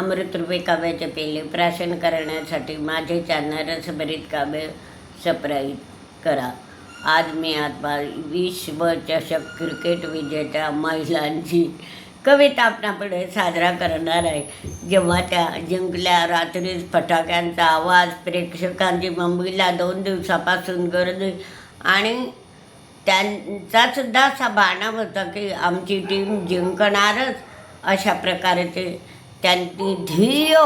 अमृतरूपे काव्याचे पेले प्राशन करण्यासाठी माझे चॅनल रसभरीत काव्य सप्राईत करा. आज मी आता विश्वचषक क्रिकेट विजेत्या महिलांची कविता आपणापुढे साजरा करणार आहे. जेव्हा त्या जिंकल्या रात्रीच फटाक्यांचा आवाज प्रेक्षकांची मुंबईला दोन दिवसापासून गर्दी आणि त्यांचा सुद्धा असा बाणा होता की आमची टीम जिंकणारच अशा प्रकारचे त्यांची ध्येय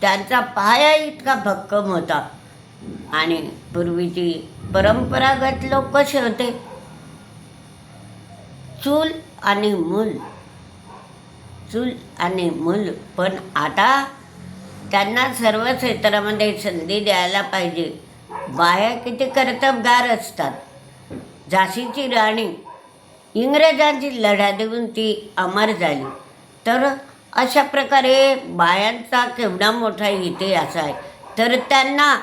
त्यांचा पाया इतका भक्कम होता. आणि पूर्वीची परंपरागत लोक कसे होते? चूल आणि मूल. चूल आणि मूल. पण आता त्यांना सर्व क्षेत्रामध्ये संधी द्यायला पाहिजे. बाया किती कर्तबगार असतात. झाशीची राणी इंग्रजांची लढा देऊन ती अमर झाली. तर अशा प्रकारे बायांचा केवढा मोठा इतिहास आहे. तर त्यांना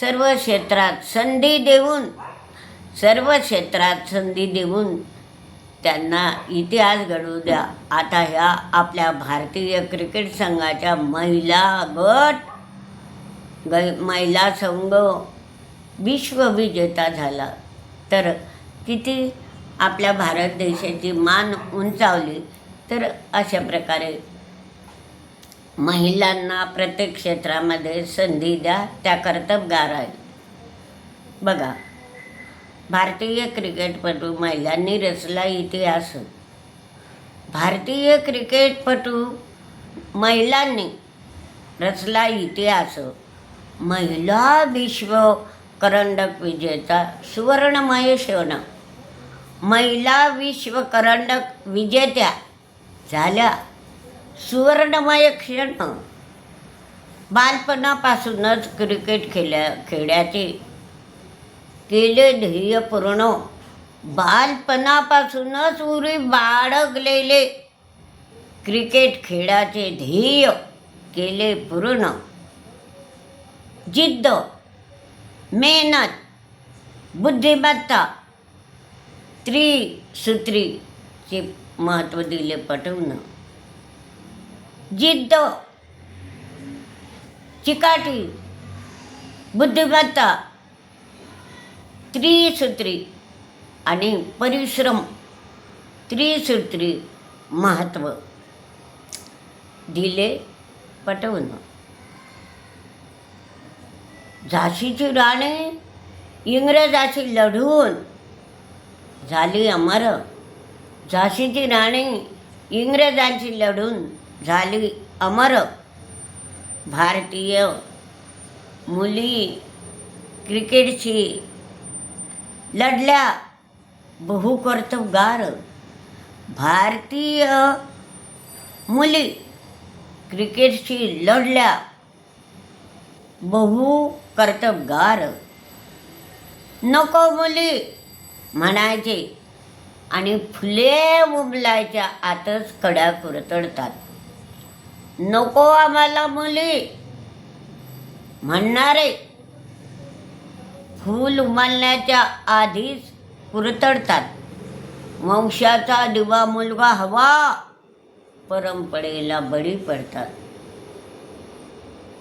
सर्व क्षेत्रात संधी देऊन सर्व क्षेत्रात संधी देऊन त्यांना इतिहास घडवू द्या. आता ह्या आपल्या भारतीय क्रिकेट संघाच्या महिला गट ग महिला संघ विश्वविजेता झाला. तर किती आपल्या भारत देशाची मान उंचावली तर अशा प्रकारे महिलांना प्रत्येक क्षेत्रामध्ये संधी द्या त्या कर्तबगार आहेत. बघा भारतीय क्रिकेटपटू महिलांनी रचला इतिहास. भारतीय क्रिकेटपटू महिलांनी रचला इतिहास. महिला विश्व करंडक विजेता सुवर्णमय क्षण महिला विश्व करंडक विजेत्या झाल्या. सुवर्णमय क्षण. बालपणापासूनच क्रिकेट खेळ्या खेळाचे केले ध्येय पूर्ण. बालपणापासूनच उरी बाळगलेले. क्रिकेट खेळाचे ध्येय केले पूर्ण. जिद्द मेहनत बुद्धिमत्ता त्रिसूत्रीचे महत्त्व दिले पटवणं जिद्द चिकाटी बुद्धिमत्ता त्रिसूत्री आणि परिश्रम. त्रिसूत्री महत्त्व दिले पटवून. झाशीची राणी इंग्रजाशी लढून झाली अमर. झाशीची राणी इंग्रजांशी लढून झाली अमर. भारतीय मुली क्रिकेटची लढल्या बहुकर्तबगार भारतीय मुली क्रिकेटशी लढल्या बहु कर्तबगार नको मुली म्हणायचे आणि फुले उमलायच्या आतच कड्या कुरतडतात. नको आम्हाला मुली. म्हणणारे फूल उमलण्याच्या आधीच कुरतडतात. वंशाचा दिवा मुलगा हवा. परंपरेला बळी पडतात.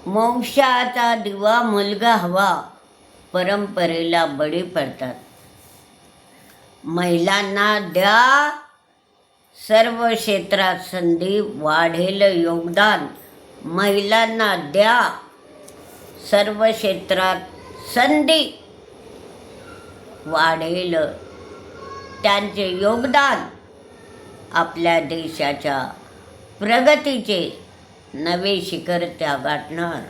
वंशाचा दिवा मुलगा हवा. परंपरेला बळी पडतात. महिलांना द्या. सर्व क्षेत्रात संधी वाढेल योगदान. महिलांना द्या. सर्व क्षेत्रात संधी वाढेल. त्यांचे योगदान आपल्या देशाच्या प्रगतीचे नवे शिखर त्या गाठणार.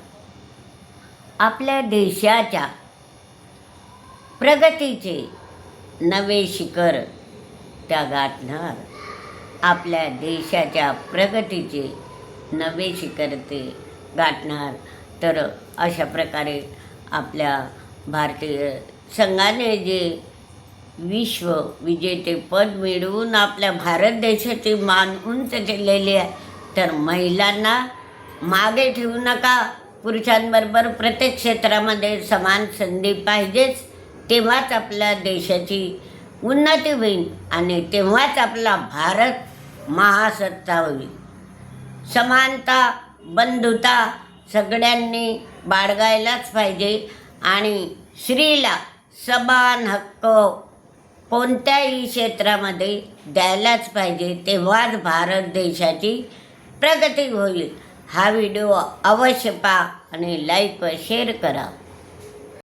आपल्या देशाच्या प्रगतीचे नवे शिखर त्या गाठणार. आपल्या देशाच्या प्रगतीचे नवे शिखर ते गाठणार. तर अशा प्रकारे आपल्या भारतीय संघाने जे विश्व विजेतेपद मिळवून आपल्या भारत देशाची मान उंच केलेली आहे तर महिलांना मागे ठेवू नका. पुरुषांबरोबर प्रत्येक क्षेत्रामध्ये समान संधी पाहिजेच. तेव्हाच आपल्या देशाची उन्नती होईल आणि तेव्हाच आपला भारत महासत्ता होईल समानता बंधुता सगळ्यांनी बाळगायलाच पाहिजे आणि स्त्रीला समान हक्क कोणत्याही क्षेत्रामध्ये द्यायलाच पाहिजे तेव्हाच भारत देशाची प्रगती होईल. हा व्हिडिओ अवश्य पहा आणि लाईक व शेअर करा.